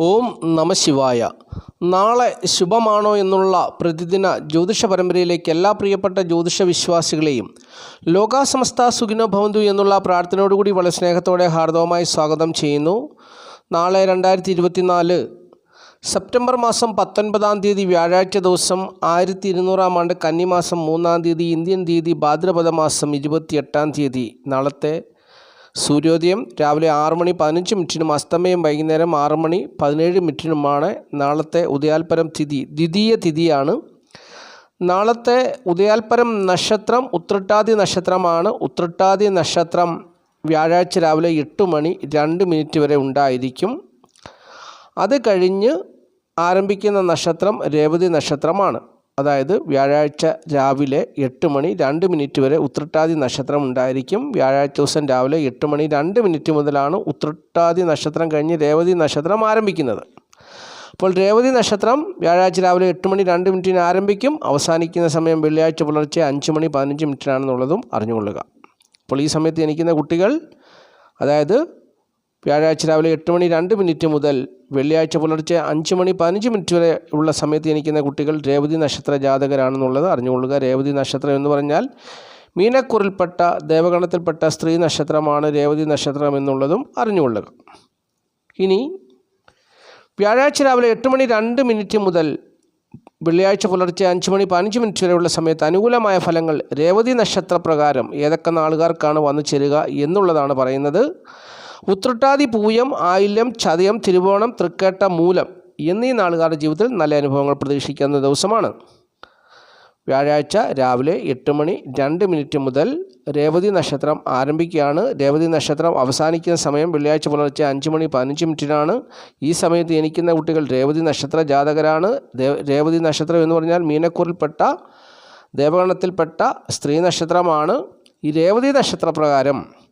ഓം നമശിവായ നാളെ ശുഭമാണോ എന്നുള്ള പ്രതിദിന ജ്യോതിഷ പരമ്പരയിലേക്ക് എല്ലാ പ്രിയപ്പെട്ട ജ്യോതിഷ വിശ്വാസികളെയും ലോകാസമസ്ത സുഖിനോ ഭവന്തു എന്നുള്ള പ്രാർത്ഥനയോടുകൂടി വളരെ സ്നേഹത്തോടെ ഹാർദവമായി സ്വാഗതം ചെയ്യുന്നു. നാളെ രണ്ടായിരത്തി ഇരുപത്തിനാല് സെപ്റ്റംബർ മാസം പത്തൊൻപതാം തീയതി വ്യാഴാഴ്ച ദിവസം ആയിരത്തി ഇരുന്നൂറാം ആണ്ട് കന്നിമാസം മൂന്നാം തീയതി ഇന്ത്യൻ തീയതി ഭാദ്രപദ മാസം ഇരുപത്തിയെട്ടാം തീയതി. നാളത്തെ സൂര്യോദയം രാവിലെ ആറ് മണി പതിനഞ്ച് മിനിറ്റിനും അസ്തമയം വൈകുന്നേരം ആറ് മണി പതിനേഴ് മിനിറ്റിനുമാണ് നാളത്തെ ഉദയാൽപരം തിഥി. ദ്വിതീയ തിഥിയാണ്. നാളത്തെ ഉദയാൽപരം നക്ഷത്രം ഉത്രട്ടാതി നക്ഷത്രമാണ്. ഉത്രട്ടാതി നക്ഷത്രം വ്യാഴാഴ്ച രാവിലെ എട്ട് മണി രണ്ട് മിനിറ്റ് വരെ ഉണ്ടായിരിക്കും. അത് കഴിഞ്ഞ് ആരംഭിക്കുന്ന നക്ഷത്രം രേവതി നക്ഷത്രമാണ്. അതായത് വ്യാഴാഴ്ച രാവിലെ എട്ട് മണി രണ്ട് മിനിറ്റ് വരെ ഉത്രട്ടാതി നക്ഷത്രം ഉണ്ടായിരിക്കും. വ്യാഴാഴ്ച ദിവസം രാവിലെ എട്ട് മണി രണ്ട് മിനിറ്റ് മുതലാണ് ഉത്രട്ടാതി നക്ഷത്രം കഴിഞ്ഞ് രേവതി നക്ഷത്രം ആരംഭിക്കുന്നത്. അപ്പോൾ രേവതി നക്ഷത്രം വ്യാഴാഴ്ച രാവിലെ എട്ട് മണി രണ്ട് മിനിറ്റിന് ആരംഭിക്കും. അവസാനിക്കുന്ന സമയം വെള്ളിയാഴ്ച പുലർച്ചെ അഞ്ച് മണി പതിനഞ്ച് മിനിറ്റിനാണെന്നുള്ളതും അറിഞ്ഞുകൊള്ളുക. അപ്പോൾ ഈ സമയത്ത് ജനിക്കുന്ന കുട്ടികൾ അതായത് വ്യാഴാഴ്ച രാവിലെ എട്ട് മണി രണ്ട് മിനിറ്റ് മുതൽ വെള്ളിയാഴ്ച പുലർച്ചെ അഞ്ച് മണി പതിനഞ്ച് മിനിറ്റ് വരെ ഉള്ള സമയത്ത് ജനിക്കുന്ന കുട്ടികൾ രേവതി നക്ഷത്ര ജാതകരാണെന്നുള്ളത് അറിഞ്ഞുകൊള്ളുക. രേവതി നക്ഷത്രം എന്ന് പറഞ്ഞാൽ മീനക്കുറിൽപ്പെട്ട ദേവഗണത്തിൽപ്പെട്ട സ്ത്രീ നക്ഷത്രമാണ് രേവതി നക്ഷത്രം എന്നുള്ളതും അറിഞ്ഞുകൊള്ളുക. ഇനി വ്യാഴാഴ്ച രാവിലെ എട്ട് മണി രണ്ട് മിനിറ്റ് മുതൽ വെള്ളിയാഴ്ച പുലർച്ചെ അഞ്ച് മണി പതിനഞ്ച് മിനിറ്റ് വരെയുള്ള സമയത്ത് അനുകൂലമായ ഫലങ്ങൾ രേവതി നക്ഷത്രപ്രകാരം ഏതൊക്കെ നാളുകാർക്കാണ് വന്നു ചേരുക എന്നുള്ളതാണ് പറയുന്നത്. ഉത്രട്ടാതി പൂയം ആയില്യം ചതയം തിരുവോണം തൃക്കേട്ട മൂലം എന്നീ നാളുകാരുടെ ജീവിതത്തിൽ നല്ല അനുഭവങ്ങൾ പ്രതീക്ഷിക്കുന്ന ദിവസമാണ്. വ്യാഴാഴ്ച രാവിലെ എട്ട് മണി രണ്ട് മിനിറ്റ് മുതൽ രേവതി നക്ഷത്രം ആരംഭിക്കുകയാണ്. രേവതി നക്ഷത്രം അവസാനിക്കുന്ന സമയം വെള്ളിയാഴ്ച പുലർച്ചെ അഞ്ച് മണി പതിനഞ്ച് മിനിറ്റിനാണ്. ഈ സമയത്ത് ജനിക്കുന്ന കുട്ടികൾ രേവതി നക്ഷത്ര ജാതകരാണ്. രേവതി നക്ഷത്രം എന്ന് പറഞ്ഞാൽ മീനക്കൂറിൽപ്പെട്ട ദേവഗണത്തിൽപ്പെട്ട സ്ത്രീ നക്ഷത്രമാണ്. ഈ രേവതി നക്ഷത്രപ്രകാരം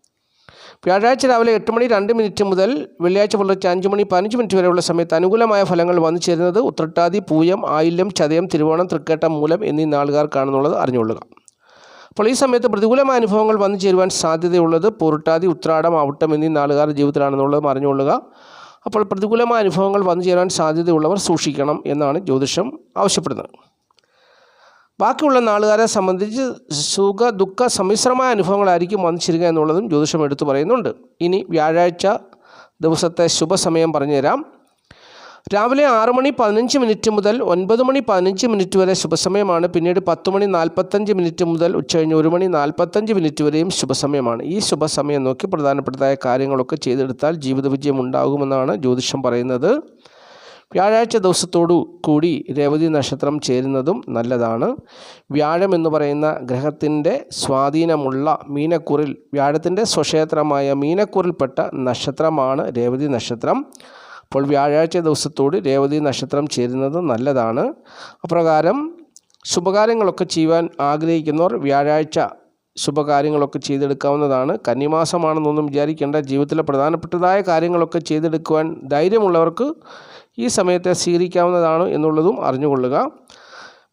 വ്യാഴാഴ്ച രാവിലെ എട്ട് മണി രണ്ട് മിനിറ്റ് മുതൽ വെള്ളിയാഴ്ച പുലർച്ചെ അഞ്ച് മണി പതിനഞ്ച് മിനിറ്റ് വരെയുള്ള സമയത്ത് അനുകൂലമായ ഫലങ്ങൾ വന്നു ചേരുന്നത് ഉത്രട്ടാതി പൂയം ആയില്യം ചതയം തിരുവോണം തൃക്കേട്ടം മൂലം എന്നീ നാളുകാർക്കാണെന്നുള്ളത് അറിഞ്ഞുകൊള്ളുക. അപ്പോൾ ഈ സമയത്ത് പ്രതികൂലമായ അനുഭവങ്ങൾ വന്നു ചേരുവാൻ സാധ്യതയുള്ളത് പൊരുട്ടാതി ഉത്രാടം ഔട്ടം എന്നീ നാളുകാരുടെ ജീവിതത്തിലാണെന്നുള്ളതും അറിഞ്ഞുകൊള്ളുക. അപ്പോൾ പ്രതികൂലമായ അനുഭവങ്ങൾ വന്നു ചേരാൻ സാധ്യതയുള്ളവർ സൂക്ഷിക്കണം എന്നാണ് ജ്യോതിഷം ആവശ്യപ്പെടുന്നത്. ബാക്കിയുള്ള നാളുകാരെ സംബന്ധിച്ച് സുഖ ദുഃഖ സമ്മിശ്രമായ അനുഭവങ്ങളായിരിക്കും വന്നിച്ചിരിക്കുക എന്നുള്ളതും ജ്യോതിഷം എടുത്തു പറയുന്നുണ്ട്. ഇനി വ്യാഴാഴ്ച ദിവസത്തെ ശുഭസമയം പറഞ്ഞുതരാം. രാവിലെ ആറ് മണി പതിനഞ്ച് മിനിറ്റ് മുതൽ ഒൻപത് മണി പതിനഞ്ച് മിനിറ്റ് വരെ ശുഭസമയമാണ്. പിന്നീട് പത്ത് മണി നാൽപ്പത്തഞ്ച് മിനിറ്റ് മുതൽ ഉച്ചകഴിഞ്ഞ് ഒരു മണി നാൽപ്പത്തഞ്ച് മിനിറ്റ് വരെയും ശുഭസമയമാണ്. ഈ ശുഭസമയം നോക്കി പ്രധാനപ്പെട്ടതായ കാര്യങ്ങളൊക്കെ ചെയ്തെടുത്താൽ ജീവിത വിജയം ഉണ്ടാകുമെന്നാണ് ജ്യോതിഷം പറയുന്നത്. വ്യാഴാഴ്ച ദിവസത്തോടു കൂടി രേവതി നക്ഷത്രം ചേരുന്നതും നല്ലതാണ്. വ്യാഴം എന്ന് പറയുന്ന ഗ്രഹത്തിന്റെ സ്വാധീനമുള്ള മീനക്കുറിൽ വ്യാഴത്തിന്റെ സ്വക്ഷേത്രമായ മീനക്കുറിൽപ്പെട്ട നക്ഷത്രമാണ് രേവതി നക്ഷത്രം. അപ്പോൾ വ്യാഴാഴ്ച ദിവസത്തോട് രേവതി നക്ഷത്രം ചേരുന്നത് നല്ലതാണ്. അപ്രകാരം ശുഭകാര്യങ്ങളൊക്കെ ചെയ്യുവാൻ ആഗ്രഹിക്കുന്നവർ വ്യാഴാഴ്ച ശുഭകാര്യങ്ങളൊക്കെ ചെയ്തെടുക്കാവുന്നതാണ്. കന്നിമാസമാണെന്നൊന്നും വിചാരിക്കേണ്ട. ജീവിതത്തിലെ പ്രധാനപ്പെട്ടതായ കാര്യങ്ങളൊക്കെ ചെയ്തെടുക്കുവാൻ ധൈര്യമുള്ളവർക്ക് ഈ സമയത്തെ സ്വീകരിക്കാവുന്നതാണ് എന്നുള്ളതും അറിഞ്ഞുകൊള്ളുക.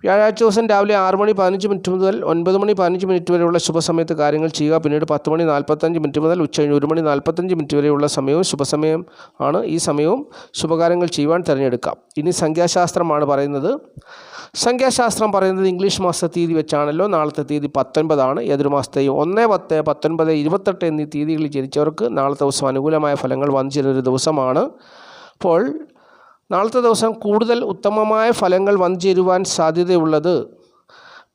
വ്യാഴാഴ്ച ദിവസം രാവിലെ ആറ് മണി പതിനഞ്ച് മിനിറ്റ് മുതൽ ഒൻപത് മണി പതിനഞ്ച് മിനിറ്റ് വരെയുള്ള ശുഭസമയത്ത് കാര്യങ്ങൾ ചെയ്യുക. പിന്നീട് പത്ത് മണി നാൽപ്പത്തഞ്ച് മിനിറ്റ് മുതൽ ഉച്ച കഴിഞ്ഞ് ഒരു മണി നാൽപ്പത്തഞ്ച് മിനിറ്റ് വരെയുള്ള സമയവും ശുഭസമയം ആണ്. ഈ സമയവും ശുഭകാര്യങ്ങൾ ചെയ്യുവാൻ തിരഞ്ഞെടുക്കാം. ഇനി സംഖ്യാശാസ്ത്രമാണ് പറയുന്നത്. സംഖ്യാശാസ്ത്രം പറയുന്നത് ഇംഗ്ലീഷ് മാസ തീയതി വെച്ചാണല്ലോ. നാളത്തെ തീയതി പത്തൊൻപതാണ് ഏതൊരു മാസത്തെയും ഒന്ന് പത്ത് പത്തൊൻപത് ഇരുപത്തെട്ട് എന്നീ തീയതികളിൽ ജനിച്ചവർക്ക് നാളത്തെ ദിവസം അനുകൂലമായ ഫലങ്ങൾ വന്നു ചേരുന്ന ഒരു ദിവസമാണ്. അപ്പോൾ നാളത്തെ ദിവസം കൂടുതൽ ഉത്തമമായ ഫലങ്ങൾ വന്നുചേരുവാൻ സാധ്യതയുള്ളത്.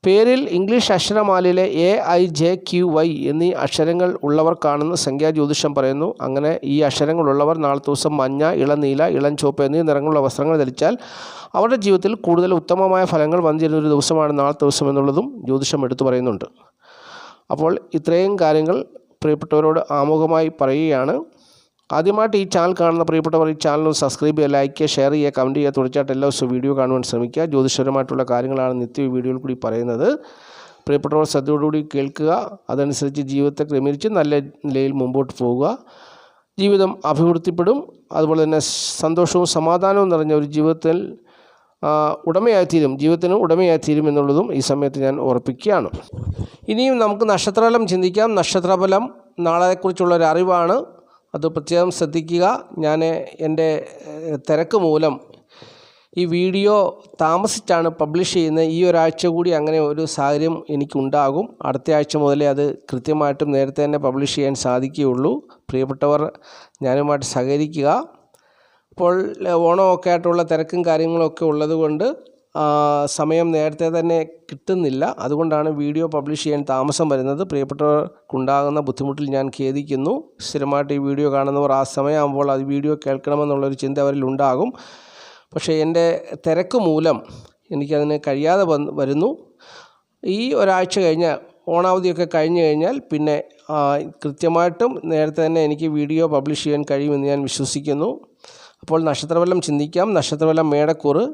പേരിൽ English അക്ഷരമാലയിലെ A I J Q Y എന്നീ അക്ഷരങ്ങൾ ഉള്ളവർക്കാണെന്ന് സംഖ്യാജ്യോതിഷം പറയുന്നു. അങ്ങനെ ഈ അക്ഷരങ്ങളുള്ളവർ നാളത്തെ ദിവസം മഞ്ഞ ഇളനീല ഇളം ചുവപ്പ് എന്നീ നിറങ്ങളുള്ള വസ്ത്രങ്ങൾ ധരിച്ചാൽ അവരുടെ ജീവിതത്തിൽ കൂടുതൽ ഉത്തമമായ ഫലങ്ങൾ വന്നിരുന്ന ഒരു ദിവസമാണ് നാളത്തെ ദിവസം എന്നുള്ളതും ജ്യോതിഷം എടുത്തു പറയുന്നുണ്ട്. അപ്പോൾ ഇത്രയും കാര്യങ്ങൾ പ്രിയപ്പെട്ടവരോട് ആമുഖമായി പറയുകയാണ്. ആദ്യമായിട്ട് ഈ ചാനൽ കാണുന്ന പ്രിയപ്പെട്ടവർ ഈ ചാനൽ സബ്സ്ക്രൈബ് ചെയ്യുക ലൈക്ക് ചെയ്യുക ഷെയർ ചെയ്യുക കമന്റ് ചെയ്യുക. തുടർച്ചയായിട്ട് എല്ലാ ദിവസവും വീഡിയോ കാണുവാൻ ശ്രമിക്കുക. ജ്യോതിഷപരമായിട്ടുള്ള കാര്യങ്ങളാണ് നിത്യ വീഡിയോയിൽ കൂടി പറയുന്നത്. പ്രിയപ്പെട്ടവർ ശ്രദ്ധയോടുകൂടി കേൾക്കുക. അതനുസരിച്ച് ജീവിതത്തെ ക്രമീകരിച്ച് നല്ല നിലയിൽ മുമ്പോട്ട് പോവുക ജീവിതം അഭിവൃദ്ധിപ്പെടും. അതുപോലെ തന്നെ സന്തോഷവും സമാധാനവും നിറഞ്ഞ ഒരു ജീവിതത്തിൽ ഉടമയായിത്തീരും. ജീവിതത്തിന് ഉടമയായിത്തീരും എന്നുള്ളതും ഈ സമയത്ത് ഞാൻ ഉറപ്പിക്കുകയാണ്. ഇനിയും നമുക്ക് നക്ഷത്രഫലം ചിന്തിക്കാം. നക്ഷത്രഫലം നാളെക്കുറിച്ചുള്ള ഒരു അറിവാണ്. അത് പ്രത്യേകം ശ്രദ്ധിക്കുക. ഞാൻ എന്റെ തിരക്ക് മൂലം ഈ വീഡിയോ താമസിച്ചാണ് പബ്ലിഷ് ചെയ്യുന്നത് ഈ ഒരാഴ്ച കൂടി അങ്ങനെ ഒരു സാഹചര്യം എനിക്കുണ്ടാകും. അടുത്ത ആഴ്ച മുതലേ അത് കൃത്യമായിട്ടും നേരത്തെ തന്നെ പബ്ലിഷ് ചെയ്യാൻ സാധിക്കുകയുള്ളൂ. പ്രിയപ്പെട്ടവർ ഞാനുമായിട്ട് സഹകരിക്കുക. അപ്പോൾ ഓണമൊക്കെ ആയിട്ടുള്ള തിരക്കും കാര്യങ്ങളൊക്കെ ഉള്ളതുകൊണ്ട് സമയം നേരത്തെ തന്നെ കിട്ടുന്നില്ല. അതുകൊണ്ടാണ് വീഡിയോ പബ്ലിഷ് ചെയ്യാൻ താമസം വരുന്നത്. പ്രിയപ്പെട്ടവർക്കുണ്ടാകുന്ന ബുദ്ധിമുട്ടിൽ ഞാൻ ഖേദിക്കുന്നു. സ്ഥിരമായിട്ട് ഈ വീഡിയോ കാണുന്നവർ ആ സമയമാകുമ്പോൾ അത് വീഡിയോ കേൾക്കണമെന്നുള്ളൊരു ചിന്ത അവരിൽ ഉണ്ടാകും. പക്ഷേ എന്റെ തിരക്ക് മൂലം എനിക്കതിന് കഴിയാതെ വന്ന് വരുന്നു. ഈ ഒരാഴ്ച കഴിഞ്ഞ ഓണാവധിയൊക്കെ കഴിഞ്ഞു കഴിഞ്ഞാൽ പിന്നെ കൃത്യമായിട്ടും നേരത്തെ തന്നെ എനിക്ക് വീഡിയോ പബ്ലിഷ് ചെയ്യാൻ കഴിയുമെന്ന് ഞാൻ വിശ്വസിക്കുന്നു. അപ്പോൾ നക്ഷത്രഫലം ചിന്തിക്കാം. നക്ഷത്രഫലം മേടക്കൂറ്.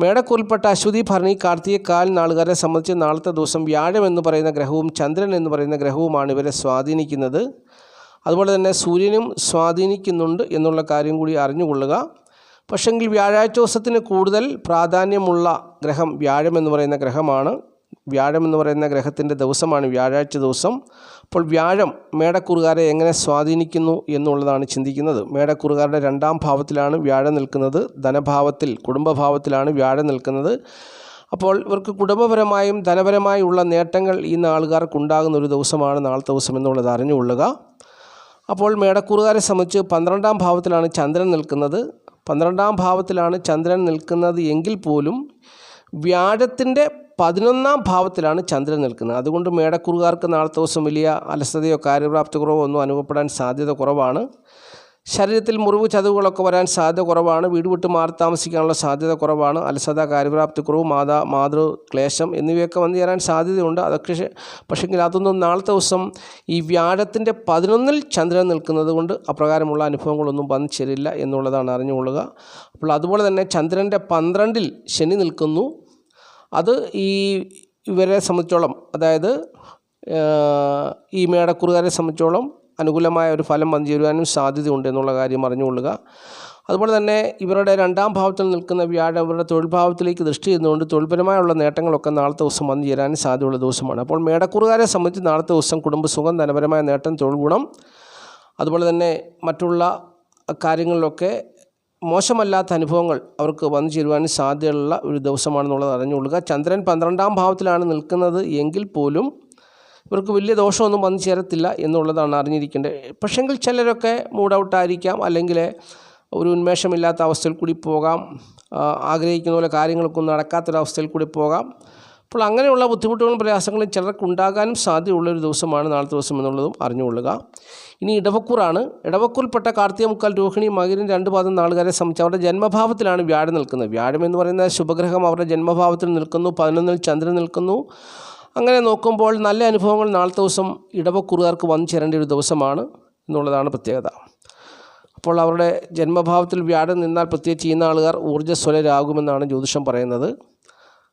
മേടക്കൂറിൽപ്പെട്ട അശ്വതി ഭരണി കാർത്തിക കാൽ നാളുകാരെ സംബന്ധിച്ച് നാളത്തെ ദിവസം വ്യാഴം എന്ന് പറയുന്ന ഗ്രഹവും ചന്ദ്രൻ എന്ന് പറയുന്ന ഗ്രഹവുമാണ് ഇവരെ സ്വാധീനിക്കുന്നത്. അതുപോലെ തന്നെ സൂര്യനും സ്വാധീനിക്കുന്നുണ്ട് എന്നുള്ള കാര്യം കൂടി അറിഞ്ഞുകൊള്ളുക. പക്ഷെങ്കിൽ വ്യാഴാഴ്ച ദിവസത്തിന് കൂടുതൽ പ്രാധാന്യമുള്ള ഗ്രഹം വ്യാഴം എന്ന് പറയുന്ന ഗ്രഹമാണ്. വ്യാഴം എന്ന് പറയുന്ന ഗ്രഹത്തിന്റെ ദിവസമാണ് വ്യാഴാഴ്ച ദിവസം. അപ്പോൾ വ്യാഴം മേടക്കുറുകാരെ എങ്ങനെ സ്വാധീനിക്കുന്നു എന്നുള്ളതാണ് ചിന്തിക്കുന്നത്. മേടക്കുറുകാരുടെ രണ്ടാം ഭാവത്തിലാണ് വ്യാഴം നിൽക്കുന്നത്. ധനഭാവത്തിൽ കുടുംബഭാവത്തിലാണ് വ്യാഴം നിൽക്കുന്നത്. അപ്പോൾ ഇവർക്ക് കുടുംബപരമായും ധനപരമായും ഉള്ള നേട്ടങ്ങൾ ഈ നാളുകാർക്കുണ്ടാകുന്ന ഒരു ദിവസമാണ് നാളത്തെ ദിവസം എന്നുള്ളത് അറിഞ്ഞുകൊള്ളുക. അപ്പോൾ മേടക്കൂറുകാരെ സംബന്ധിച്ച് പന്ത്രണ്ടാം ഭാവത്തിലാണ് ചന്ദ്രൻ നിൽക്കുന്നത്. പന്ത്രണ്ടാം ഭാവത്തിലാണ് ചന്ദ്രൻ നിൽക്കുന്നത് എങ്കിൽ പോലും വ്യാഴത്തിന്റെ പതിനൊന്നാം ഭാവത്തിലാണ് ചന്ദ്രൻ നിൽക്കുന്നത്. അതുകൊണ്ട് മേടക്കുറുകാർക്ക് നാളത്തെ ദിവസം വലിയ അലസതയോ കാര്യപ്രാപ്തി കുറവോ ഒന്നും അനുഭവപ്പെടാൻ സാധ്യത കുറവാണ്. ശരീരത്തിൽ മുറിവ് ചതവുകളൊക്കെ വരാൻ സാധ്യത കുറവാണ്. വീട് വിട്ട് മാറി താമസിക്കാനുള്ള സാധ്യത കുറവാണ്. അലസത കാര്യപ്രാപ്തി കുറവ് മാതാ മാതൃ ക്ലേശം എന്നിവയൊക്കെ വന്നു ചേരാൻ സാധ്യതയുണ്ട്. അതൊക്കെ പക്ഷേങ്കിൽ അതൊന്നും നാളത്തെ ദിവസം ഈ വ്യാഴത്തിന്റെ പതിനൊന്നിൽ ചന്ദ്രൻ നിൽക്കുന്നത് കൊണ്ട് അപ്രകാരമുള്ള അനുഭവങ്ങളൊന്നും വന്നു ചേരില്ല എന്നുള്ളതാണ് അറിഞ്ഞുകൊള്ളുക. അപ്പോൾ അതുപോലെ തന്നെ ചന്ദ്രന്റെ പന്ത്രണ്ടിൽ ശനി നിൽക്കുന്നു. അത് ഈ ഇവരെ സംബന്ധിച്ചോളം അതായത് ഈ മേടക്കുറുകാരെ സംബന്ധിച്ചോളം അനുകൂലമായ ഒരു ഫലം വന്നു ചേരുവാനും സാധ്യതയുണ്ട് എന്നുള്ള കാര്യം അറിഞ്ഞുകൊള്ളുക. അതുപോലെ തന്നെ ഇവരുടെ രണ്ടാം ഭാവത്തിൽ നിൽക്കുന്ന വ്യാഴം ഇവരുടെ തൊഴിൽ ഭാവത്തിലേക്ക് ദൃഷ്ടി ചെയ്യുന്നതുകൊണ്ട് തൊഴിൽപരമായുള്ള നേട്ടങ്ങളൊക്കെ നാളത്തെ ദിവസം വന്നു ചേരാനും സാധ്യതയുള്ള ദിവസമാണ്. അപ്പോൾ മേടക്കുറുകാരെ സംബന്ധിച്ച് നാളത്തെ ദിവസം കുടുംബസുഖം ധനപരമായ നേട്ടം തൊഴിൽ ഗുണം അതുപോലെ തന്നെ മറ്റുള്ള കാര്യങ്ങളിലൊക്കെ മോശമല്ലാത്ത അനുഭവങ്ങൾ അവർക്ക് വന്നു ചേരുവാൻ സാധ്യതയുള്ള ഒരു ദിവസമാണെന്നുള്ളത് അറിഞ്ഞുകൊള്ളുക. ചന്ദ്രൻ പന്ത്രണ്ടാം ഭാവത്തിലാണ് നിൽക്കുന്നത് എങ്കിൽ പോലും ഇവർക്ക് വലിയ ദോഷമൊന്നും വന്നു ചേരത്തില്ല എന്നുള്ളതാണ് അറിഞ്ഞിരിക്കേണ്ടത്. പക്ഷെങ്കിൽ ചിലരൊക്കെ മൂഡ് ഔട്ടായിരിക്കാം അല്ലെങ്കിൽ ഒരു ഉന്മേഷമില്ലാത്ത അവസ്ഥയിൽ കൂടി പോകാം ആഗ്രഹിക്കുന്ന പോലെ കാര്യങ്ങളൊക്കെ ഒന്നും നടക്കാത്തൊരവസ്ഥയിൽ കൂടി പോകാം. അപ്പോൾ അങ്ങനെയുള്ള ബുദ്ധിമുട്ടുകളും പ്രയാസങ്ങളും ചിലർക്ക് ഉണ്ടാകാനും സാധ്യതയുള്ളൊരു ദിവസമാണ് നാളത്തെ ദിവസം എന്നുള്ളതും അറിഞ്ഞുകൊള്ളുക. ഇനി ഇടവക്കൂറാണ്. ഇടവക്കൂറിൽപ്പെട്ട കാർത്തിക മുക്കാൽ രോഹിണി മകരും രണ്ട് പാദം നാളുകാരെ സംബന്ധിച്ച് അവരുടെ ജന്മഭാവത്തിലാണ് വ്യാഴം നിൽക്കുന്നത്. വ്യാഴം എന്ന് പറയുന്ന ശുഭഗ്രഹം അവരുടെ ജന്മഭാവത്തിൽ നിൽക്കുന്നു. പതിനൊന്നിൽ ചന്ദ്രൻ നിൽക്കുന്നു. അങ്ങനെ നോക്കുമ്പോൾ നല്ല അനുഭവങ്ങൾ നാളത്തെ ദിവസം ഇടവക്കൂറുകാർക്ക് വന്നു ചേരേണ്ട ഒരു ദിവസമാണ് എന്നുള്ളതാണ് പ്രത്യേകത. അപ്പോൾ അവരുടെ ജന്മഭാവത്തിൽ വ്യാഴം നിന്നാൽ പ്രത്യേകിച്ച് ഈ നാളുകാർ ഊർജസ്വലരാകുമെന്നാണ് ജ്യോതിഷം പറയുന്നത്.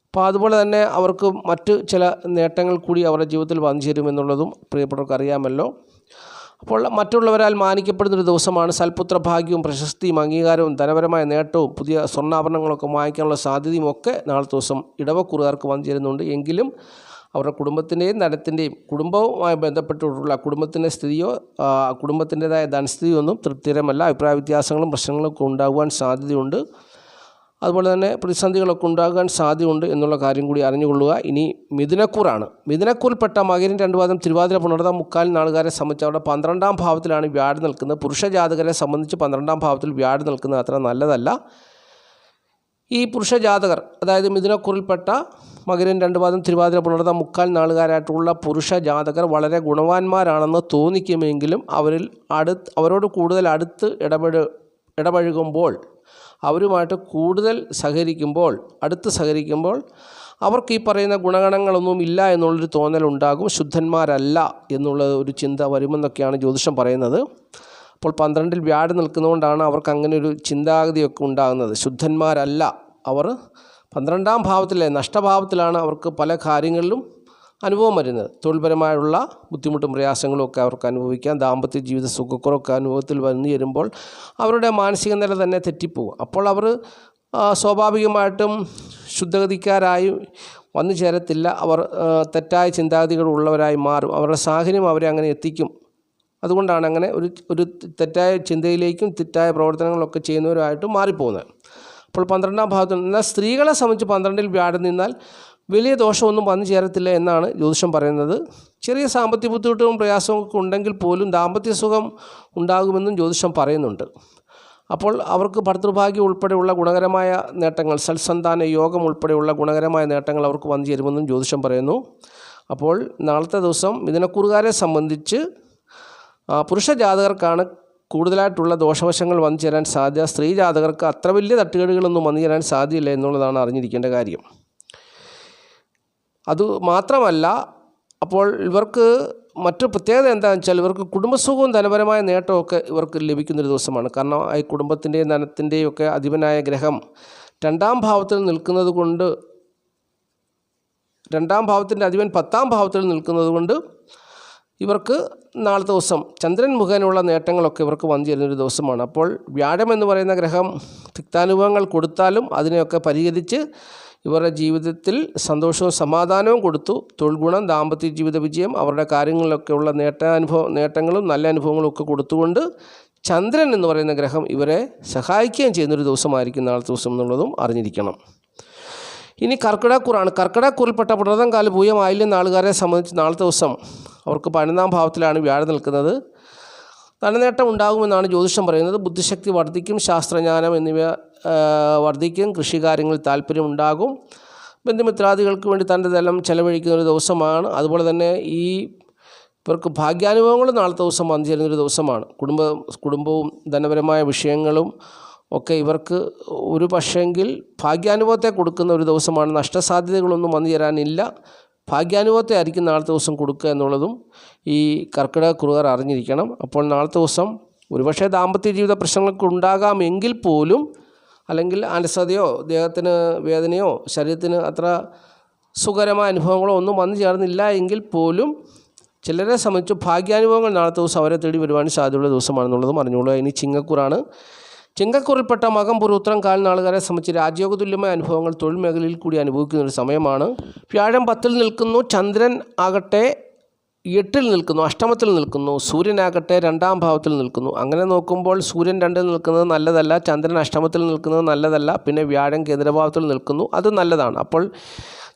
അപ്പോൾ അതുപോലെ തന്നെ അവർക്ക് മറ്റ് ചില നേട്ടങ്ങൾ കൂടി അവരുടെ ജീവിതത്തിൽ വന്നു ചേരുമെന്നുള്ളതും പ്രിയപ്പെട്ടവർക്ക് അറിയാമല്ലോ. അപ്പോൾ മറ്റുള്ളവരാൽ മാനിക്കപ്പെടുന്ന ഒരു ദിവസമാണ് സൽപുത്ര ഭാഗ്യവും പ്രശസ്തിയും അംഗീകാരവും ധനപരമായ നേട്ടവും പുതിയ സ്വർണാഭരണങ്ങളൊക്കെ വാങ്ങിക്കാനുള്ള സാധ്യതയും ഒക്കെ നാളത്തെ ദിവസം ഇടവക്കുറുകാർക്ക് വന്നു ചേരുന്നുണ്ട് എങ്കിലും അവരുടെ കുടുംബത്തിന്റെയും ധനത്തിന്റെയും കുടുംബവുമായി ബന്ധപ്പെട്ടിട്ടുള്ള കുടുംബത്തിന്റെ സ്ഥിതിയോ കുടുംബത്തിന്റേതായ ധനസ്ഥിതിയോ ഒന്നും തൃപ്തികരമല്ല. അഭിപ്രായ വ്യത്യാസങ്ങളും പ്രശ്നങ്ങളൊക്കെ ഉണ്ടാകുവാൻ സാധ്യതയുണ്ട്. അതുപോലെ തന്നെ പ്രതിസന്ധികളൊക്കെ ഉണ്ടാകാൻ സാധ്യതയുണ്ട് എന്നുള്ള കാര്യം കൂടി അറിഞ്ഞുകൊള്ളുക. ഇനി മിഥുനക്കൂറാണ്. മിഥുനക്കൂറിൽപ്പെട്ട മകരം രണ്ട് വാദം തിരുവാതിര പുണർന്ന മുക്കാൽ നാളുകാരെ സംബന്ധിച്ച് അവരുടെ പന്ത്രണ്ടാം ഭാവത്തിലാണ് വ്യാഴ് നിൽക്കുന്നത്. പുരുഷ ജാതകരെ സംബന്ധിച്ച് പന്ത്രണ്ടാം ഭാവത്തിൽ വ്യാഴ് നിൽക്കുന്നത് അത്ര നല്ലതല്ല. ഈ പുരുഷ ജാതകർ അതായത് മിഥുനക്കുറിൽപ്പെട്ട മകരൻ രണ്ട് പാദം തിരുവാതിര പുണർന്ന മുക്കാൽ നാളുകാരായിട്ടുള്ള പുരുഷ ജാതകർ വളരെ ഗുണവാന്മാരാണെന്ന് തോന്നിക്കുമെങ്കിലും അവരിൽ അടുത്ത് അവരോട് കൂടുതൽ അടുത്ത് ഇടപെട് ഇടപഴകുമ്പോൾ അവരുമായിട്ട് കൂടുതൽ സഹകരിക്കുമ്പോൾ അടുത്ത് സഹകരിക്കുമ്പോൾ അവർക്ക് ഈ പറയുന്ന ഗുണഗണങ്ങളൊന്നും ഇല്ല എന്നുള്ളൊരു തോന്നലുണ്ടാകും. ശുദ്ധന്മാരല്ല എന്നുള്ള ഒരു ചിന്ത വരുമെന്നൊക്കെയാണ് ജ്യോതിഷം പറയുന്നത്. അപ്പോൾ പന്ത്രണ്ടിൽ വ്യാഴം നിൽക്കുന്നതുകൊണ്ടാണ് അവർക്ക് അങ്ങനെ ഒരു ചിന്താഗതിയൊക്കെ ഉണ്ടാകുന്നത്. ശുദ്ധന്മാരല്ല അവർ. പന്ത്രണ്ടാം ഭാവത്തിലെ നഷ്ടഭാവത്തിലാണ് അവർക്ക് പല കാര്യങ്ങളിലും അനുഭവം വരുന്നത്. തൊഴിൽപരമായുള്ള ബുദ്ധിമുട്ടും പ്രയാസങ്ങളും ഒക്കെ അവർക്ക് അനുഭവിക്കാം. ദാമ്പത്യ ജീവിത സുഖക്കുറവൊക്കെ അനുഭവത്തിൽ വന്നു ചേരുമ്പോൾ അവരുടെ മാനസിക നില തന്നെ തെറ്റിപ്പോകും. അപ്പോൾ അവർ സ്വാഭാവികമായിട്ടും ശുദ്ധഗതിക്കാരായി വന്നു ചേരത്തില്ല. അവർ തെറ്റായ ചിന്താഗതികൾ ഉള്ളവരായി മാറും. അവരുടെ സാഹചര്യം അവരെ അങ്ങനെ എത്തിക്കും. അതുകൊണ്ടാണ് അങ്ങനെ ഒരു ഒരു തെറ്റായ ചിന്തയിലേക്കും തെറ്റായ പ്രവർത്തനങ്ങളൊക്കെ ചെയ്യുന്നവരുമായിട്ട് മാറിപ്പോകുന്നത്. അപ്പോൾ പന്ത്രണ്ടാം ഭാഗത്ത് എന്നാൽ സ്ത്രീകളെ സംബന്ധിച്ച് പന്ത്രണ്ടിൽ വ്യാഴം നിന്നാൽ വലിയ ദോഷമൊന്നും വന്നു ചേരത്തില്ല എന്നാണ് ജ്യോതിഷം പറയുന്നത്. ചെറിയ സാമ്പത്തിക ബുദ്ധിമുട്ടും പ്രയാസവും ഒക്കെ ഉണ്ടെങ്കിൽ പോലും ദാമ്പത്യ സുഖം ഉണ്ടാകുമെന്നും ജ്യോതിഷം പറയുന്നുണ്ട്. അപ്പോൾ അവർക്ക് ഭർതൃഭാഗ്യം ഉൾപ്പെടെയുള്ള ഗുണകരമായ നേട്ടങ്ങൾ സൽസന്താന യോഗം ഉൾപ്പെടെയുള്ള ഗുണകരമായ നേട്ടങ്ങൾ അവർക്ക് വന്നു ചേരുമെന്നും ജ്യോതിഷം പറയുന്നു. അപ്പോൾ നാളത്തെ ദിവസം മിഥുനക്കുറുകാരെ സംബന്ധിച്ച് പുരുഷ ജാതകർക്കാണ് കൂടുതലായിട്ടുള്ള ദോഷവശങ്ങൾ വന്നു ചേരാൻ സാധ്യത. സ്ത്രീ ജാതകർക്ക് അത്ര വലിയ തട്ടുകേടുകളൊന്നും വന്നു ചേരാൻ സാധ്യതയില്ല എന്നുള്ളതാണ് അറിഞ്ഞിരിക്കേണ്ട കാര്യം. അത് മാത്രമല്ല അപ്പോൾ ഇവർക്ക് മറ്റു പ്രത്യേകത എന്താണെന്ന് വെച്ചാൽ ഇവർക്ക് കുടുംബസുഖവും ധനപരമായ നേട്ടമൊക്കെ ഇവർക്ക് ലഭിക്കുന്നൊരു ദിവസമാണ്. കാരണം ഈ കുടുംബത്തിന്റെയും ധനത്തിന്റെയും ഒക്കെ അധിപനായ ഗ്രഹം രണ്ടാം ഭാവത്തിൽ നിൽക്കുന്നത് കൊണ്ട് രണ്ടാം ഭാവത്തിന്റെ അധിപൻ പത്താം ഭാവത്തിൽ നിൽക്കുന്നത് കൊണ്ട് ഇവർക്ക് നാളത്തെ ദിവസം ചന്ദ്രൻ മുഖേനയുള്ള നേട്ടങ്ങളൊക്കെ ഇവർക്ക് വന്നു ചേരുന്നൊരു ദിവസമാണ്. അപ്പോൾ വ്യാഴം എന്ന് പറയുന്ന ഗ്രഹം തിക്താനുഭവങ്ങൾ കൊടുത്താലും അതിനെയൊക്കെ പരിഹരിച്ച് ഇവരുടെ ജീവിതത്തിൽ സന്തോഷവും സമാധാനവും കൊടുത്തു. തൊഴിൽ ഗുണം ദാമ്പത്യ ജീവിത വിജയം അവരുടെ കാര്യങ്ങളിലൊക്കെയുള്ള നേട്ടാനുഭവ നേട്ടങ്ങളും നല്ല അനുഭവങ്ങളും ഒക്കെ കൊടുത്തുകൊണ്ട് ചന്ദ്രൻ എന്ന് പറയുന്ന ഗ്രഹം ഇവരെ സഹായിക്കുകയും ചെയ്യുന്നൊരു ദിവസമായിരിക്കും നാളത്തെ ദിവസം എന്നുള്ളതും അറിഞ്ഞിരിക്കണം. ഇനി കർക്കിടക്കൂറാണ് കർക്കിടക്കൂറിൽപ്പെട്ട പുണർതം കാല ആയില്യം നാളുകാരെ സംബന്ധിച്ച് നാളത്തെ ദിവസം അവർക്ക് പതിനൊന്നാം ഭാവത്തിലാണ് വ്യാഴം നിൽക്കുന്നത്. ധനനേട്ടം ഉണ്ടാകുമെന്നാണ് ജ്യോതിഷം പറയുന്നത്. ബുദ്ധിശക്തി വർദ്ധിക്കും ശാസ്ത്രജ്ഞാനം എന്നിവ വർദ്ധിക്കും കൃഷികാര്യങ്ങളിൽ താല്പര്യം ഉണ്ടാകും. ബന്ധുമിത്രാദികൾക്ക് വേണ്ടി തന്റെ തലം ചെലവഴിക്കുന്ന ഒരു ദിവസമാണ്. അതുപോലെ തന്നെ ഈ ഇവർക്ക് ഭാഗ്യാനുഭവങ്ങൾ നാളത്തെ ദിവസം വന്നു ചേരുന്ന ഒരു ദിവസമാണ്. കുടുംബ കുടുംബവും ധനപരമായ വിഷയങ്ങളും ഒക്കെ ഇവർക്ക് ഒരു പക്ഷേങ്കിൽ ഭാഗ്യാനുഭവത്തെ കൊടുക്കുന്ന ഒരു ദിവസമാണ്. നഷ്ടസാധ്യതകളൊന്നും വന്നു ചേരാനില്ല. ഭാഗ്യാനുഭവത്തെ ആയിരിക്കും നാളത്തെ ദിവസം കൊടുക്കുക എന്നുള്ളതും ഈ കർക്കിടക കുറുകാർ അറിഞ്ഞിരിക്കണം. അപ്പോൾ നാളത്തെ ദിവസം ഒരുപക്ഷെ ദാമ്പത്യ ജീവിത പ്രശ്നങ്ങളൊക്കെ ഉണ്ടാകാം എങ്കിൽ പോലും അല്ലെങ്കിൽ അലസതയോ ദേഹത്തിന് വേദനയോ ശരീരത്തിന് അത്ര സുഖകരമായ അനുഭവങ്ങളോ ഒന്നും വന്നു ചേർന്നില്ല എങ്കിൽ പോലും ചിലരെ സംബന്ധിച്ച് ഭാഗ്യാനുഭവങ്ങൾ നാളത്തെ ദിവസം അവരെ തേടി വരുവാൻ സാധ്യതയുള്ള ദിവസമാണെന്നുള്ളതും അറിഞ്ഞുകൊള്ളുക. ഇനി ചിങ്ങക്കൂറാണ്. ചിങ്ങക്കൂറിൽപ്പെട്ട മകം ഉത്തരം കാൽനാളുകാരെ സംബന്ധിച്ച് രാജ്യോഗ തുല്യമായ അനുഭവങ്ങൾ തൊഴിൽ മേഖലയിൽ കൂടി അനുഭവിക്കുന്ന ഒരു സമയമാണ്. വ്യാഴം പത്തിൽ നിൽക്കുന്നു ചന്ദ്രൻ ആകട്ടെ എട്ടിൽ നിൽക്കുന്നു അഷ്ടമത്തിൽ നിൽക്കുന്നു സൂര്യനാകട്ടെ രണ്ടാം ഭാവത്തിൽ നിൽക്കുന്നു. അങ്ങനെ നോക്കുമ്പോൾ സൂര്യൻ രണ്ടിൽ നിൽക്കുന്നത് നല്ലതല്ല ചന്ദ്രൻ അഷ്ടമത്തിൽ നിൽക്കുന്നത് നല്ലതല്ല പിന്നെ വ്യാഴം കേന്ദ്രഭാവത്തിൽ നിൽക്കുന്നു അത് നല്ലതാണ്. അപ്പോൾ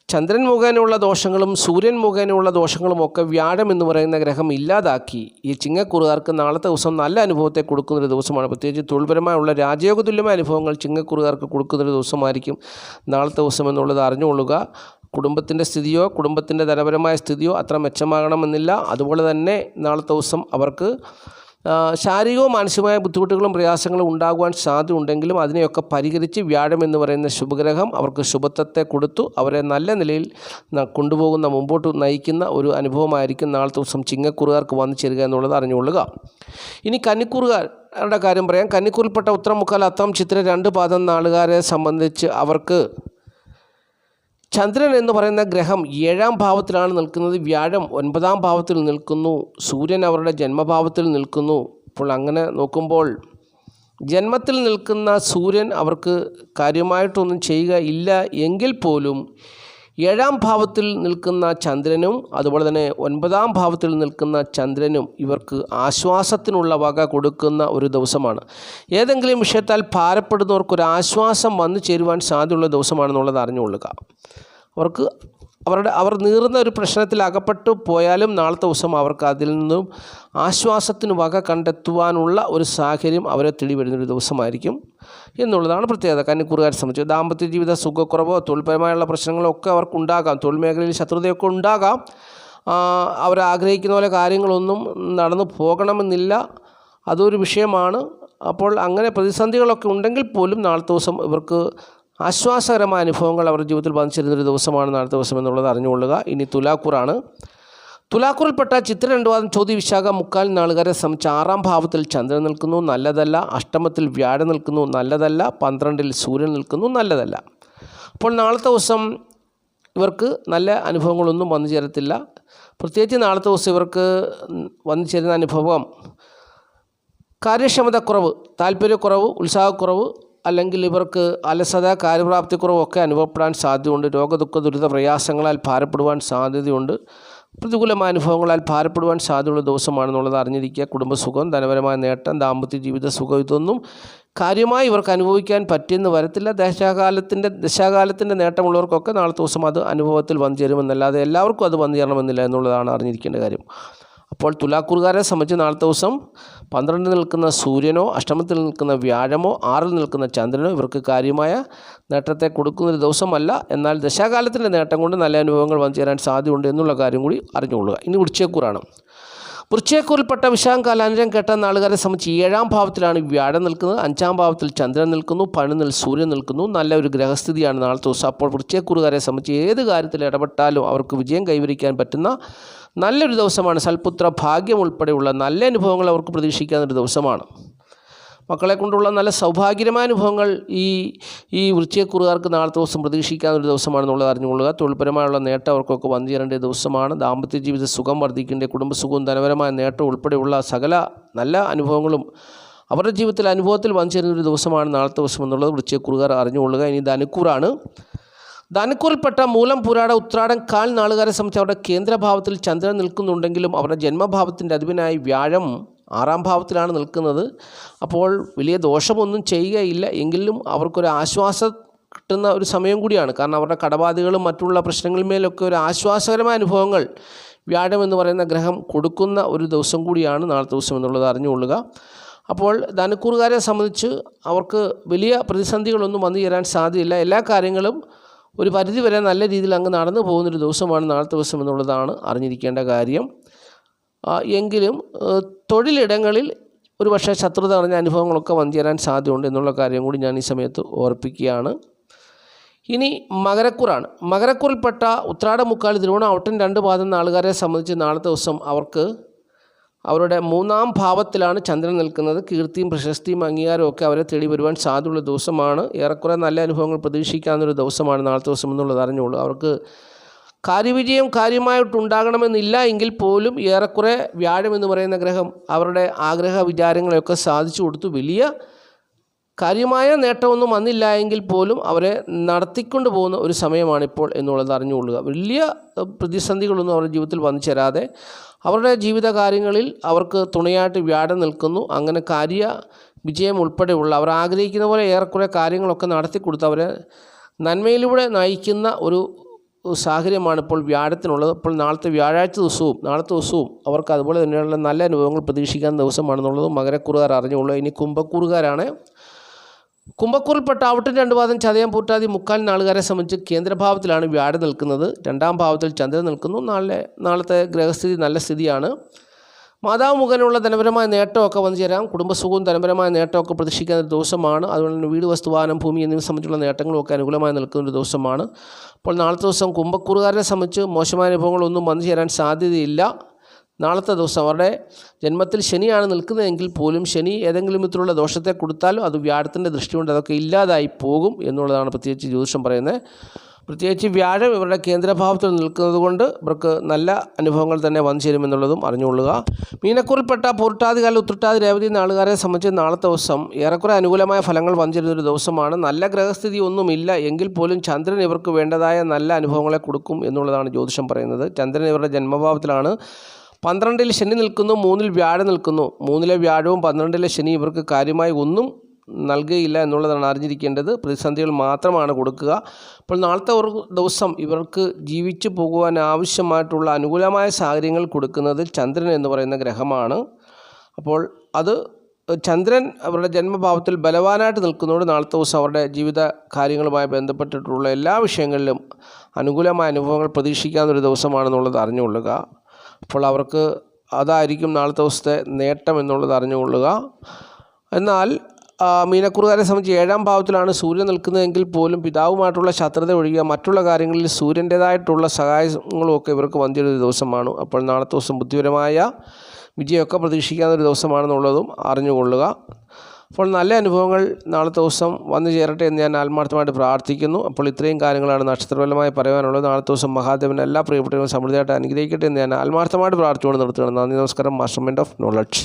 ചന്ദ്രൻ മുഖേനയുള്ള ദോഷങ്ങളും സൂര്യൻ മുഖേനയുള്ള ദോഷങ്ങളും ഒക്കെ വ്യാഴം എന്ന് പറയുന്ന ഗ്രഹം ഇല്ലാതാക്കി. ഈ ചിങ്ങക്കുറുകാർക്ക് നാളത്തെ ദിവസം നല്ല അനുഭവത്തെ കൊടുക്കുന്നൊരു ദിവസമാണ്. പ്രത്യേകിച്ച് തൊഴിൽപരമായുള്ള രാജയോഗ തുല്യമായ അനുഭവങ്ങൾ ചിങ്ങക്കുറുകാർക്ക് കൊടുക്കുന്നൊരു ദിവസമായിരിക്കും നാളത്തെ ദിവസം എന്നുള്ളത് അറിഞ്ഞുകൊള്ളുക. കുടുംബത്തിന്റെ സ്ഥിതിയോ കുടുംബത്തിന്റെ ധനപരമായ സ്ഥിതിയോ അത്ര മെച്ചമാകണമെന്നില്ല. അതുപോലെ തന്നെ നാളത്തെ ദിവസം അവർക്ക് ശാരീരികവും മാനസികമായ ബുദ്ധിമുട്ടുകളും പ്രയാസങ്ങളും ഉണ്ടാകുവാൻ സാധ്യതയുണ്ടെങ്കിലും അതിനെയൊക്കെ പരിഹരിച്ച് വ്യാഴം എന്ന് പറയുന്ന ശുഭഗ്രഹം അവർക്ക് ശുഭത്വത്തെ കൊടുത്തു. അവരെ നല്ല നിലയിൽ കൊണ്ടുപോകുന്ന മുമ്പോട്ട് നയിക്കുന്ന ഒരു അനുഭവമായിരിക്കും നാളത്തെ ദിവസം ചിങ്ങക്കുറുകാർക്ക് വന്നു ചേരുക എന്നുള്ളത് അറിഞ്ഞുകൊള്ളുക. ഇനി കന്നിക്കൂറുകാരുടെ കാര്യം പറയാം. കന്നിക്കുറിൽപ്പെട്ട ഉത്തരമുക്കാൽ അത്തം ചിത്ര രണ്ട് പാദം നാളുകാരെ സംബന്ധിച്ച് അവർക്ക് ചന്ദ്രൻ എന്ന് പറയുന്ന ഗ്രഹം ഏഴാം ഭാവത്തിലാണ് നിൽക്കുന്നത്. വ്യാഴം ഒൻപതാം ഭാവത്തിൽ നിൽക്കുന്നു. സൂര്യൻ അവരുടെ ജന്മഭാവത്തിൽ നിൽക്കുന്നു. അപ്പോൾ അങ്ങനെ നോക്കുമ്പോൾ ജന്മത്തിൽ നിൽക്കുന്ന സൂര്യൻ അവർക്ക് കാര്യമായിട്ടൊന്നും ചെയ്യുക ഇല്ല. എങ്കിൽ പോലും ഏഴാം ഭാവത്തിൽ നിൽക്കുന്ന ചന്ദ്രനും അതുപോലെ തന്നെ ഒൻപതാം ഭാവത്തിൽ നിൽക്കുന്ന ചന്ദ്രനും ഇവർക്ക് ആശ്വാസത്തിനുള്ള വക കൊടുക്കുന്ന ഒരു ദിവസമാണ്. ഏതെങ്കിലും വിഷയത്താൽ ഭാരപ്പെടുന്നവർക്ക് ഒരു ആശ്വാസം വന്നു ചേരുവാൻ സാധ്യതയുള്ള ദിവസമാണെന്നുള്ളത് അറിഞ്ഞുകൊള്ളുക. അവർക്ക് അവരുടെ അവർ നീറുന്ന ഒരു പ്രശ്നത്തിൽ അകപ്പെട്ടു പോയാലും നാളത്തെ ദിവസം അവർക്ക് അതിൽ നിന്നും ആശ്വാസത്തിന് വക കണ്ടെത്തുവാനുള്ള ഒരു സാഹചര്യം അവരെ തേടി വരുന്നൊരു ദിവസമായിരിക്കും എന്നുള്ളതാണ് പ്രത്യേകത. കന്നിക്കൂറുകാരെ സംബന്ധിച്ച് ദാമ്പത്യ ജീവിത സുഖക്കുറവോ തൊഴിൽപരമായുള്ള പ്രശ്നങ്ങളോ ഒക്കെ അവർക്കുണ്ടാകാം. തൊഴിൽ മേഖലയിൽ ശത്രുതയൊക്കെ ഉണ്ടാകാം. അവരാഗ്രഹിക്കുന്ന പോലെ കാര്യങ്ങളൊന്നും നടന്നു പോകണമെന്നില്ല. അതൊരു വിഷയമാണ്. അപ്പോൾ അങ്ങനെ പ്രതിസന്ധികളൊക്കെ ഉണ്ടെങ്കിൽ പോലും നാളത്തെ ദിവസം ഇവർക്ക് ആശ്വാസകരമായ അനുഭവങ്ങൾ അവരുടെ ജീവിതത്തിൽ ബാധിച്ചിരുന്നൊരു ദിവസമാണ് നാളത്തെ ദിവസം എന്നുള്ളത് അറിഞ്ഞുകൊള്ളുക. ഇനി തുലാക്കൂറാണ്. തുലാക്കൂറിൽപ്പെട്ട ചിത്ര രണ്ടുവാദം ചോദ്യ വിശാഖ മുക്കാൽ നാളുകാരെ സംബന്ധിച്ച് ആറാം ഭാവത്തിൽ ചന്ദ്രൻ നിൽക്കുന്നു നല്ലതല്ല. അഷ്ടമത്തിൽ വ്യാഴം നിൽക്കുന്നു നല്ലതല്ല. പന്ത്രണ്ടിൽ സൂര്യൻ നിൽക്കുന്നു നല്ലതല്ല. അപ്പോൾ നാളത്തെ ദിവസം ഇവർക്ക് നല്ല അനുഭവങ്ങളൊന്നും വന്നു ചേരത്തില്ല. പ്രത്യേകിച്ച് നാളത്തെ ദിവസം ഇവർക്ക് വന്നു ചേരുന്ന അനുഭവം കാര്യക്ഷമതക്കുറവ് താല്പര്യക്കുറവ് ഉത്സാഹക്കുറവ് അല്ലെങ്കിൽ ഇവർക്ക് അലസത കാര്യപ്രാപ്തിക്കുറവൊക്കെ അനുഭവപ്പെടാൻ സാധ്യതയുണ്ട്. രോഗദുഃഖ ദുരിത പ്രയാസങ്ങളാൽ ഭാരപ്പെടുവാൻ സാധ്യതയുണ്ട്. പ്രതികൂലമായ അനുഭവങ്ങളാൽ ഭാരപ്പെടുവാൻ സാധ്യതയുള്ള ദിവസമാണെന്നുള്ളത് അറിഞ്ഞിരിക്കുക. കുടുംബസുഖം ധനപരമായ നേട്ടം ദാമ്പത്യ ജീവിത സുഖം ഇതൊന്നും കാര്യമായി ഇവർക്ക് അനുഭവിക്കാൻ പറ്റിയെന്ന് വരത്തില്ല. ദശാകാലത്തിന്റെ ദശാകാലത്തിന്റെ നേട്ടമുള്ളവർക്കൊക്കെ നാളത്തെ ദിവസം അത് അനുഭവത്തിൽ വന്നു ചേരുമെന്നല്ലാതെ എല്ലാവർക്കും അത് വന്നു ചേരണമെന്നില്ല എന്നുള്ളതാണ് അറിഞ്ഞിരിക്കേണ്ട കാര്യം. അപ്പോൾ തുലാക്കൂറുകാരെ സംബന്ധിച്ച് നാളത്തെ ദിവസം പന്ത്രണ്ടിൽ നിൽക്കുന്ന സൂര്യനോ അഷ്ടമത്തിൽ നിൽക്കുന്ന വ്യാഴമോ ആറിൽ നിൽക്കുന്ന ചന്ദ്രനോ ഇവർക്ക് കാര്യമായ നേട്ടത്തെ കൊടുക്കുന്നൊരു ദിവസമല്ല. എന്നാൽ ദശാകാലത്തിന്റെ നേട്ടം കൊണ്ട് നല്ല അനുഭവങ്ങൾ വന്നു ചേരാൻ സാധ്യതയുണ്ട് എന്നുള്ള കാര്യം കൂടി അറിഞ്ഞുകൊള്ളുക. ഇനി വൃക്ഷേക്കൂറാണ് വൃശ്ചയക്കൂറിൽപ്പെട്ട വിശാഖം കാലാനുരം കേട്ട നാളുകാരെ സംബന്ധിച്ച് ഏഴാം ഭാവത്തിലാണ് വ്യാഴം നിൽക്കുന്നത്. അഞ്ചാം ഭാവത്തിൽ ചന്ദ്രൻ നിൽക്കുന്നു. പണിനിൽ സൂര്യൻ നിൽക്കുന്നു. നല്ല ഒരു ഗ്രഹസ്ഥിതിയാണ് നാളത്തെ ദിവസം. അപ്പോൾ വൃശ്ചയക്കൂറുകാരെ സംബന്ധിച്ച് ഏത് കാര്യത്തിൽ ഇടപെട്ടാലും അവർക്ക് വിജയം കൈവരിക്കാൻ പറ്റുന്ന നല്ലൊരു ദിവസമാണ്. സൽപുത്ര ഭാഗ്യം ഉൾപ്പെടെയുള്ള നല്ല അനുഭവങ്ങൾ അവർക്ക് പ്രതീക്ഷിക്കാവുന്നൊരു ദിവസമാണ്. മക്കളെ കൊണ്ടുള്ള നല്ല സൗഭാഗ്യമായ അനുഭവങ്ങൾ ഈ ഈ വൃശ്ചയക്കുറുകാർക്ക് നാളത്തെ ദിവസം പ്രതീക്ഷിക്കാവുന്ന ഒരു ദിവസമാണെന്നുള്ളത് അറിഞ്ഞുകൊള്ളുക. തൊഴിൽപരമായുള്ള നേട്ടം അവർക്കൊക്കെ വന്നു ചേരേണ്ട ദിവസമാണ്. ദാമ്പത്യ ജീവിത സുഖം വർദ്ധിക്കേണ്ട കുടുംബസുഖവും ധനപരമായ നേട്ടം ഉൾപ്പെടെയുള്ള സകല നല്ല അനുഭവങ്ങളും അവരുടെ ജീവിതത്തിൽ അനുഭവത്തിൽ വന്നു ചേരുന്ന ഒരു ദിവസമാണ് നാളത്തെ ദിവസം എന്നുള്ളത് വൃശ്ചയക്കുറുകാർ അറിഞ്ഞുകൊള്ളുക. ഇനി ധനുക്കൂറാണ്. ധനുക്കൂറിൽപ്പെട്ട മൂലം പുരാട ഉത്രാടം കാൽ നാളുകാരെ സംബന്ധിച്ച് അവരുടെ കേന്ദ്രഭാവത്തിൽ ചന്ദ്രൻ നിൽക്കുന്നുണ്ടെങ്കിലും അവരുടെ ജന്മഭാവത്തിന്റെ അധിപനായി വ്യാഴം ആറാം ഭാവത്തിലാണ് നിൽക്കുന്നത്. അപ്പോൾ വലിയ ദോഷമൊന്നും ചെയ്യുകയില്ല. എങ്കിലും അവർക്കൊരു ആശ്വാസം കിട്ടുന്ന ഒരു സമയം കൂടിയാണ്. കാരണം അവരുടെ കടബാധകളും മറ്റുള്ള പ്രശ്നങ്ങളിന്മേലൊക്കെ ഒരു ആശ്വാസകരമായ അനുഭവങ്ങൾ വ്യാഴം എന്ന് പറയുന്ന ഗ്രഹം കൊടുക്കുന്ന ഒരു ദിവസം കൂടിയാണ് നാളത്തെ ദിവസം എന്നുള്ളത് അറിഞ്ഞുകൊള്ളുക. അപ്പോൾ ധനുക്കൂറുകാരെ സംബന്ധിച്ച് അവർക്ക് വലിയ പ്രതിസന്ധികളൊന്നും വന്നു ചേരാൻ സാധ്യതയില്ല. എല്ലാ കാര്യങ്ങളും ഒരു പരിധി വരെ നല്ല രീതിയിൽ അങ്ങ് നടന്നു പോകുന്നൊരു ദിവസമാണ് നാളത്തെ ദിവസം എന്നുള്ളതാണ് അറിഞ്ഞിരിക്കേണ്ട കാര്യം. എങ്കിലും തൊഴിലിടങ്ങളിൽ ഒരു പക്ഷേ ശത്രുത നിറഞ്ഞ അനുഭവങ്ങളൊക്കെ വന്നുചേരാൻ സാധ്യതയുണ്ട് എന്നുള്ള കാര്യം കൂടി ഞാൻ ഈ സമയത്ത് ഓർപ്പിക്കുകയാണ്. ഇനി മകരക്കുറാണ്. മകരക്കുറിൽപ്പെട്ട ഉത്രാടമുക്കാൽ തിരുവോണം ഔട്ടൻ രണ്ട് പാദം നാളുകാരെ സംബന്ധിച്ച് നാളത്തെ ദിവസം അവർക്ക് അവരുടെ മൂന്നാം ഭാവത്തിലാണ് ചന്ദ്രൻ നിൽക്കുന്നത്. കീർത്തിയും പ്രശസ്തിയും അംഗീകാരവും ഒക്കെ അവരെ തേടി വരുവാൻ സാധ്യതയുള്ള ദിവസമാണ്. ഏറെക്കുറെ നല്ല അനുഭവങ്ങൾ പ്രതീക്ഷിക്കാവുന്നൊരു ദിവസമാണ് നാളത്തെ ദിവസം എന്നുള്ളത് അറിഞ്ഞുള്ളൂ. അവർക്ക് കാര്യവിജയം കാര്യമായിട്ടുണ്ടാകണമെന്നില്ല എങ്കിൽ പോലും ഏറെക്കുറെ വ്യാഴം എന്ന് പറയുന്ന ഗ്രഹം അവരുടെ ആഗ്രഹ വിചാരങ്ങളെയൊക്കെ സാധിച്ചു കൊടുത്തു. വലിയ കാര്യമായ നേട്ടമൊന്നും വന്നില്ല എങ്കിൽ പോലും അവരെ നടത്തിക്കൊണ്ട് പോകുന്ന ഒരു സമയമാണിപ്പോൾ എന്നുള്ളത് അറിഞ്ഞുകൊള്ളുക. വലിയ പ്രതിസന്ധികളൊന്നും അവരുടെ ജീവിതത്തിൽ വന്നു ചേരാതെ അവരുടെ ജീവിത കാര്യങ്ങളിൽ അവർക്ക് തുണയായിട്ട് വ്യാഴം നിൽക്കുന്നു. അങ്ങനെ കാര്യ വിജയം ഉൾപ്പെടെയുള്ള അവർ ആഗ്രഹിക്കുന്ന പോലെ ഏറെക്കുറെ കാര്യങ്ങളൊക്കെ നടത്തി കൊടുത്ത് അവരെ നന്മയിലൂടെ നയിക്കുന്ന ഒരു സാഹചര്യമാണ് ഇപ്പോൾ വ്യാഴത്തിനുള്ളത്. ഇപ്പോൾ നാളത്തെ വ്യാഴാഴ്ച ദിവസവും നാളത്തെ ദിവസവും അവർക്ക് അതുപോലെ തന്നെയുള്ള നല്ല അനുഭവങ്ങൾ പ്രതീക്ഷിക്കാൻ ദിവസമാണെന്നുള്ളത് മകരക്കുറുകാർ അറിഞ്ഞുള്ളൂ ഇനി കുംഭക്കൂറുകാരാണ് കുംഭക്കൂറിൽപ്പെട്ട ആവട്ടും രണ്ട് പാദം ചതയം പൂട്ടാതി മുക്കാൽ നാളുകാരെ സംബന്ധിച്ച് കേന്ദ്രഭാവത്തിലാണ് വ്യാഴം നിൽക്കുന്നത്. രണ്ടാം ഭാവത്തിൽ ചന്ദ്രൻ നിൽക്കുന്നു. നാളെ നാളത്തെ ഗ്രഹസ്ഥിതി നല്ല സ്ഥിതിയാണ്. മാതാവ് മുഖേനയുള്ള ധനപരമായ നേട്ടമൊക്കെ വന്നു ചേരാം. കുടുംബസുഖവും ധനപരമായ നേട്ടമൊക്കെ പ്രതീക്ഷിക്കുന്ന ഒരു ദിവസമാണ്. അതുപോലെ തന്നെ വീട് വസ്തുവാനം ഭൂമി എന്നിവ സംബന്ധിച്ചുള്ള നേട്ടങ്ങളൊക്കെ അനുകൂലമായി നിൽക്കുന്ന ഒരു ദിവസമാണ്. അപ്പോൾ നാളത്തെ ദിവസം കുംഭക്കൂറുകാരെ സംബന്ധിച്ച് മോശമായ അനുഭവങ്ങളൊന്നും വന്നു ചേരാൻ സാധ്യതയില്ല. നാളത്തെ ദിവസം അവരുടെ ജന്മത്തിൽ ശനിയാണ് നിൽക്കുന്നതെങ്കിൽ പോലും ശനി ഏതെങ്കിലും വിധത്തിലുള്ള ദോഷത്തെ കൊടുത്താലും അത് വ്യാഴത്തിന്റെ ദൃഷ്ടി കൊണ്ട് അതൊക്കെ ഇല്ലാതായി പോകും എന്നുള്ളതാണ് പ്രത്യേകിച്ച് ജ്യോതിഷം പറയുന്നത്. പ്രത്യേകിച്ച് വ്യാഴം ഇവരുടെ കേന്ദ്രഭാവത്തിൽ നിൽക്കുന്നത് കൊണ്ട് ഇവർക്ക് നല്ല അനുഭവങ്ങൾ തന്നെ വന്നു ചേരുമെന്നുള്ളതും അറിഞ്ഞുകൊള്ളുക. മീനക്കുറിൽപ്പെട്ട പൂർട്ടാതികാല ഉത്രട്ടാതി രേവതി നാളുകാരെ സംബന്ധിച്ച് നാളത്തെ ദിവസം ഏറെക്കുറെ അനുകൂലമായ ഫലങ്ങൾ വന്നു ചേരുന്ന ഒരു ദിവസമാണ്. നല്ല ഗ്രഹസ്ഥിതി ഒന്നുമില്ല എങ്കിൽ പോലും ചന്ദ്രൻ ഇവർക്ക് വേണ്ടതായ നല്ല അനുഭവങ്ങളെ കൊടുക്കും എന്നുള്ളതാണ് ജ്യോതിഷം പറയുന്നത്. ചന്ദ്രൻ ഇവരുടെ ജന്മഭാവത്തിലാണ് പന്ത്രണ്ടിൽ ശനി നിൽക്കുന്നു മൂന്നിൽ വ്യാഴം നിൽക്കുന്നു. മൂന്നിലെ വ്യാഴവും പന്ത്രണ്ടിലെ ശനി ഇവർക്ക് കാര്യമായി ഒന്നും നൽകുകയില്ല എന്നുള്ളതാണ് അറിഞ്ഞിരിക്കേണ്ടത്. പ്രതിസന്ധികൾ മാത്രമാണ് കൊടുക്കുക. അപ്പോൾ നാളത്തെ ഒരു ദിവസം ഇവർക്ക് ജീവിച്ചു പോകുവാൻ ആവശ്യമായിട്ടുള്ള അനുകൂലമായ സാഹചര്യങ്ങൾ കൊടുക്കുന്നത് ചന്ദ്രൻ എന്ന് പറയുന്ന ഗ്രഹമാണ്. അപ്പോൾ അത് ചന്ദ്രൻ അവരുടെ ജന്മഭാവത്തിൽ ബലവാനായിട്ട് നിൽക്കുന്നതുകൊണ്ട് നാളത്തെ ദിവസം അവരുടെ ജീവിത കാര്യങ്ങളുമായി ബന്ധപ്പെട്ടിട്ടുള്ള എല്ലാ വിഷയങ്ങളിലും അനുകൂലമായ അനുഭവങ്ങൾ പ്രതീക്ഷിക്കാവുന്ന ഒരു ദിവസമാണെന്നുള്ളത് അറിഞ്ഞുകൊള്ളുക. അപ്പോൾ അവർക്ക് അതായിരിക്കും നാളത്തെ ദിവസത്തെ നേട്ടം എന്നുള്ളത് അറിഞ്ഞുകൊള്ളുക. എന്നാൽ മീനക്കുറുകാരെ സംബന്ധിച്ച് ഏഴാം ഭാവത്തിലാണ് സൂര്യൻ നിൽക്കുന്നതെങ്കിൽ പോലും പിതാവുമായിട്ടുള്ള ശത്രുത ഒഴികെ മറ്റുള്ള കാര്യങ്ങളിൽ സൂര്യന്റേതായിട്ടുള്ള സഹായങ്ങളുമൊക്കെ ഇവർക്ക് വന്നിരുന്ന ദിവസമാണ്. അപ്പോൾ നാളത്തെ ദിവസം ബുദ്ധിപരമായ വിജയമൊക്കെ പ്രതീക്ഷിക്കാവുന്ന ഒരു ദിവസമാണെന്നുള്ളതും അറിഞ്ഞുകൊള്ളുക. അപ്പോൾ നല്ല അനുഭവങ്ങൾ നാളത്തെ ദിവസം വന്നു ചേരട്ടെ എന്ന് ഞാൻ ആത്മാർത്ഥമായിട്ട് പ്രാർത്ഥിക്കുന്നു. അപ്പോൾ ഇത്രയും കാര്യങ്ങളാണ് നക്ഷത്രപരമായി പറയാനുള്ളത്. നാളത്തെ ദിവസം മഹാദേവൻ എല്ലാ പ്രിയപ്പെട്ടവരും സമൃദ്ധിയായിട്ട് അനുഗ്രഹിക്കട്ടെ എന്ന് ഞാൻ ആത്മാർത്ഥമായിട്ട് പ്രാർത്ഥിച്ചുകൊണ്ട് നിർത്തുകയാണ്. നന്ദി നമസ്കാരം. Master of knowledge